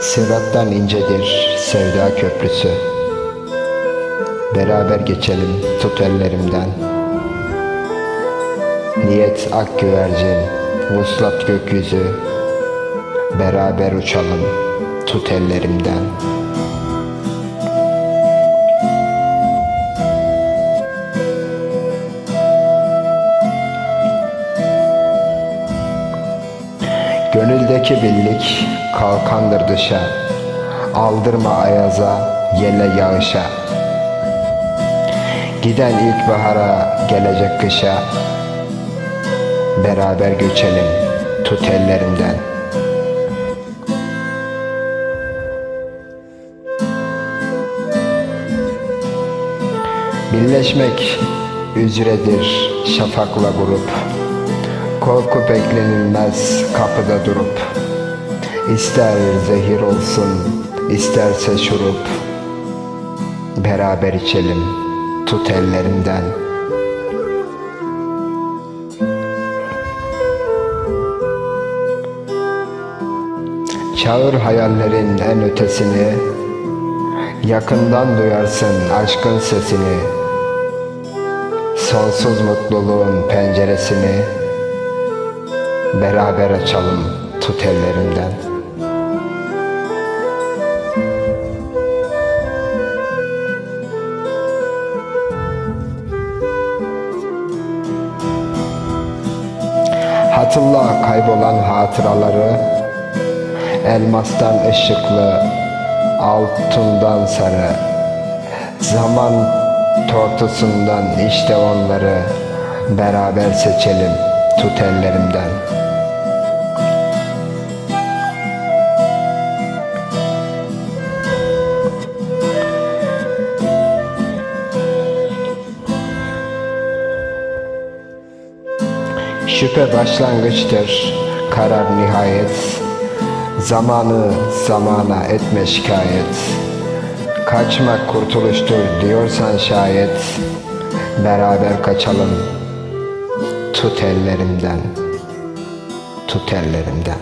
Sırattan incedir sevda köprüsü. Beraber geçelim tut ellerimden. Niyet ak güvercin, vuslat gökyüzü. Beraber uçalım tut ellerimden Gönüldeki birlik kalkandır dışa. Aldırma ayaza, yele yağışa. Giden ilkbahara, gelecek kışa. Beraber göçelim, tut ellerimden Birleşmek üzeredir şafakla grup Korku beklenilmez kapıda durup İster zehir olsun isterse şurup Beraber içelim tut ellerimden Çağır hayallerin en ötesini Yakından duyarsın aşkın sesini Sonsuz mutluluğun penceresini Beraber açalım tut ellerimden Hatırla kaybolan hatıraları. Elmastan ışıklı Altından sarı. Zaman tortusundan işte onları Beraber seçelim tut ellerimden Şüphe başlangıçtır, karar nihayet. Zamanı zamana etme şikayet. Kaçmak kurtuluştur diyorsan şayet. Beraber kaçalım. Tut ellerimden. Tut ellerimden.